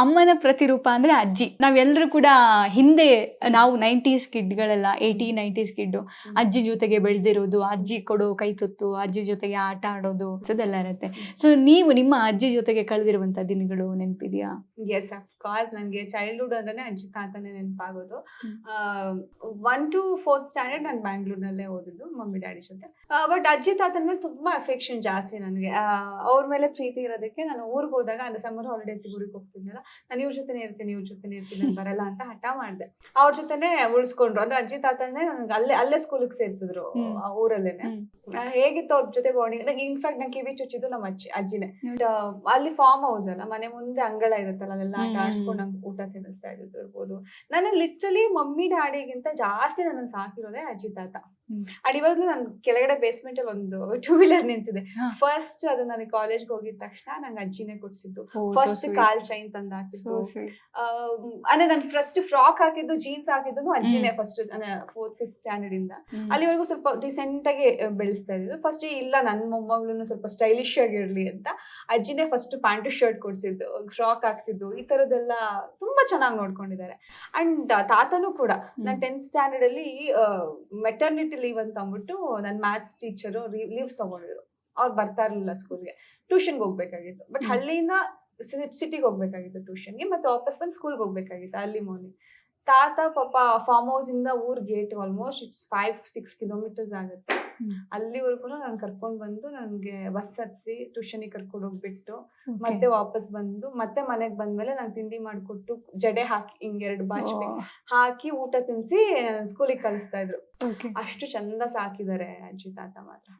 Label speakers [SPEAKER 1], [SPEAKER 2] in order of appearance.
[SPEAKER 1] ಅಮ್ಮನ ಪ್ರತಿರೂಪ ಅಂದ್ರೆ ಅಜ್ಜಿ. ನಾವೆಲ್ಲರೂ ಕೂಡ ಹಿಂದೆ ನಾವು ನೈಂಟೀಸ್ ಕಿಡ್ಗಳೆಲ್ಲ ಏಯ್ಟಿ ನೈಂಟೀಸ್ ಕಿಡ್ ಅಜ್ಜಿ ಜೊತೆಗೆ ಬೆಳೆದಿರೋದು ಅಜ್ಜಿ ಕೊಡೋ ಕೈ ತುತ್ತು ಅಜ್ಜಿ ಜೊತೆಗೆ ಆಟ ಆಡೋದು ಅದೆಲ್ಲ ಇರುತ್ತೆ. ಸೊ ನೀವು ನಿಮ್ಮ ಅಜ್ಜಿ ಜೊತೆಗೆ ಕಳೆದಿರುವಂತ ದಿನಗಳು ನೆನಪಿದ್ಯಾ?
[SPEAKER 2] ಎಸ್ ಅಫ್ಕೋರ್ಸ್ ನನಗೆ ಚೈಲ್ಡ್ಹುಡ್ ಅಂದ್ರೆ ಅಜ್ಜಿ ತಾತನೇ ನೆನಪಾಗೋದು. ಒನ್ ಟು ಫೋರ್ತ್ ಸ್ಟ್ಯಾಂಡರ್ಡ್ ನಾನು ಬ್ಯಾಂಗ್ಳೂರ್ನಲ್ಲೇ ಓದಿದ್ದು ಮಮ್ಮಿ ಡ್ಯಾಡಿ ಜೊತೆ. ಬಟ್ ಅಜ್ಜಿ ತಾತನ ಮೇಲೆ ತುಂಬಾ ಅಫೆಕ್ಷನ್ ಜಾಸ್ತಿ ನನಗೆ. ಅವ್ರ ಮೇಲೆ ಪ್ರೀತಿ ಇರೋದಕ್ಕೆ ನಾನು ಊರಿಗೆ ಹೋದಾಗ ಅಂದ್ರೆ ಸಮ್ಮರ್ ಹಾಲಿಡೇಸ್ ಊರಿಗೆ ಹೋಗ್ತಿದ್ನಲ್ಲ ನಾನು ಇವ್ರ ಜೊತೆನೆ ಇರ್ತೀನಿ ಇವ್ರ ಜೊತೆನೆ ಇರ್ತೀನಿ ನಾನು ಬರಲ್ಲ ಅಂತ ಹಠ ಮಾಡಿದೆ. ಅವ್ರ ಜೊತೆನೆ ಉಳಿಸ್ಕೊಂಡ್ರು. ಅಂದ್ರೆ ಅಜ್ಜಿ ತಾತನೇ ನನ್ಗೆ ಅಲ್ಲೇ ಅಲ್ಲೇ ಸ್ಕೂಲಿಗೆ ಸೇರಿಸಿದ್ರು. ಊರಲ್ಲೇನೆ. ಹೇಗಿತ್ತು ಅವ್ರ ಜೊತೆ ಬಾಂಡಿಂಗ್ ನಂಗೆ ಇನ್ಫ್ಯಾಕ್ಟ್ ನಂಗೆ ಕಿವಿ ಚುಚ್ಚಿದ್ದು ನಮ್ಮ ಅಜ್ಜಿ ಅಜ್ಜಿನೇ. ಅಲ್ಲಿ ಫಾರ್ಮ್ ಹೌಸ್ ಅಲ್ಲ ಮನೆ ಮುಂದೆ ಅಂಗಳ ಇರುತ್ತಲ್ಲ ಅಲ್ಲೆಲ್ಲ ಆಟ. ಆಡ್ಸ್ಕೊಂಡು ನಂಗೆ ಊಟ ತಿನ್ನಿಸ್ತಾ ಇದ್ದು ಇರ್ಬೋದು. ನನಗೆ ಲಿಟ್ರಲಿ ಮಮ್ಮಿ ಡ್ಯಾಡಿಗಿಂತ ಜಾಸ್ತಿ ನನ್ನ ಸಾಕಿರೋದೇ ಅಜ್ಜಿ ತಾತ. ಅಂಡ್ ಇವಾಗ್ಲೂ ನನ್ ಕೆಳಗಡೆ ಬೇಸ್ಮೆಂಟ್ ಅಲ್ಲಿ ಒಂದು ಟೂ ವೀಲರ್ ನಿಂತಿದೆ. ಫಸ್ಟ್ ಅದು ನನಗೆ ಕಾಲೇಜ್ಗೆ ಹೋಗಿದ ತಕ್ಷಣ ನಂಗೆ ಅಜ್ಜಿನೇ ಕೊಡ್ಸಿದ್ದು. ಫಸ್ಟ್ ಕಾಲ್ ಚೈನ್ ತಂದು ಹಾಕಿದ್ದು ಅಂದ್ರೆ ನಾನು ಫಸ್ಟ್ ಫ್ರಾಕ್ ಹಾಕಿದ್ದು ಜೀನ್ಸ್ ಹಾಕಿದ್ದು ಅಜ್ಜಿನೇ ಫಸ್ಟ್ ಫೋರ್ತ್ ಫಿಫ್ತ್ ಸ್ಟ್ಯಾಂಡರ್ಡ್ ಇಂದ. ಅಲ್ಲಿವರೆಗೂ ಸ್ವಲ್ಪ ಡಿಸೆಂಟ್ ಆಗಿ ಆ, ಬೆಳೆಸ್ತಾ ಇದ್ದಿದ್ದು. ಫಸ್ಟ್ ಇಲ್ಲ ನನ್ನ ಮೊಮ್ಮಗಳು ಸ್ವಲ್ಪ ಸ್ಟೈಲಿಶ್ ಆಗಿರ್ಲಿ ಅಂತ ಅಜ್ಜಿನೇ ಫಸ್ಟ್ ಪ್ಯಾಂಟ್ ಶರ್ಟ್ ಕೊಡ್ಸಿದ್ದು ಫ್ರಾಕ್ ಹಾಕ್ಸಿದ್ದು ಈ ತರದೆಲ್ಲ ತುಂಬಾ ಚೆನ್ನಾಗಿ ನೋಡ್ಕೊಂಡಿದ್ದಾರೆ. ಅಂಡ್ ತಾತನೂ ಕೂಡ ನಾನು ಟೆಂತ್ ಸ್ಟ್ಯಾಂಡರ್ಡ್ ಅಲ್ಲಿ ಮೆಟರ್ನಿಟಿ ಲೀವ್ ಅಂತ ಅಂದ್ಬಿಟ್ಟು ನನ್ನ ಮ್ಯಾಥ್ಸ್ ಟೀಚರು ಲೀವ್ ತಗೊಂಡಿದ್ರು. ಅವ್ರು ಬರ್ತಾ ಇರ್ಲಿಲ್ಲ ಸ್ಕೂಲ್ಗೆ ಟ್ಯೂಷನ್ಗೆ ಹೋಗ್ಬೇಕಾಗಿತ್ತು. ಬಟ್. ಹಳ್ಳಿಯಿಂದ ಸಿಟಿಗೆ ಹೋಗ್ಬೇಕಾಗಿತ್ತು ಟ್ಯೂಷನ್ಗೆ ಮತ್ತೆ ವಾಪಸ್ ಬಂದು ಸ್ಕೂಲ್ಗೆ ಹೋಗ್ಬೇಕಾಗಿತ್ತು ಅಲ್ಲಿ ಮಾರ್ನಿಂಗ್ ತಾತ ಪಾಪ ಫಾರ್ಮ್ ಹೌಸ್ ಇಂದ ಊರ್ gate almost five six kilometres ಆಗುತ್ತೆ. ಅಲ್ಲಿವರೆಗೂ ನಾನು ಕರ್ಕೊಂಡ್ ಬಂದು ನನ್ಗೆ ಬಸ್ ಹತ್ಸಿ ಟ್ಯೂಷನ್ ಕರ್ಕೊಂಡು ಹೋಗ್ಬಿಟ್ಟು ಮತ್ತೆ ವಾಪಸ್ ಬಂದು ಮತ್ತೆ ಮನೆಗ್ ಬಂದ್ಮೇಲೆ ನಾನು ತಿಂಡಿ ಮಾಡ್ಕೊಟ್ಟು ಜಡೆ ಹಾಕಿ ಹಿಂಗ್ ಎರಡು
[SPEAKER 1] ಬಾಚ್
[SPEAKER 2] ಹಾಕಿ ಊಟ ತಿನ್ಸಿ ಸ್ಕೂಲಿಗೆ ಕಳಿಸ್ತಾ ಇದ್ರು. ಅಷ್ಟು ಚಂದ ಸಾಕಿದ್ದಾರೆ ಅಜ್ಜಿ ತಾತ ಮಾತ್ರ.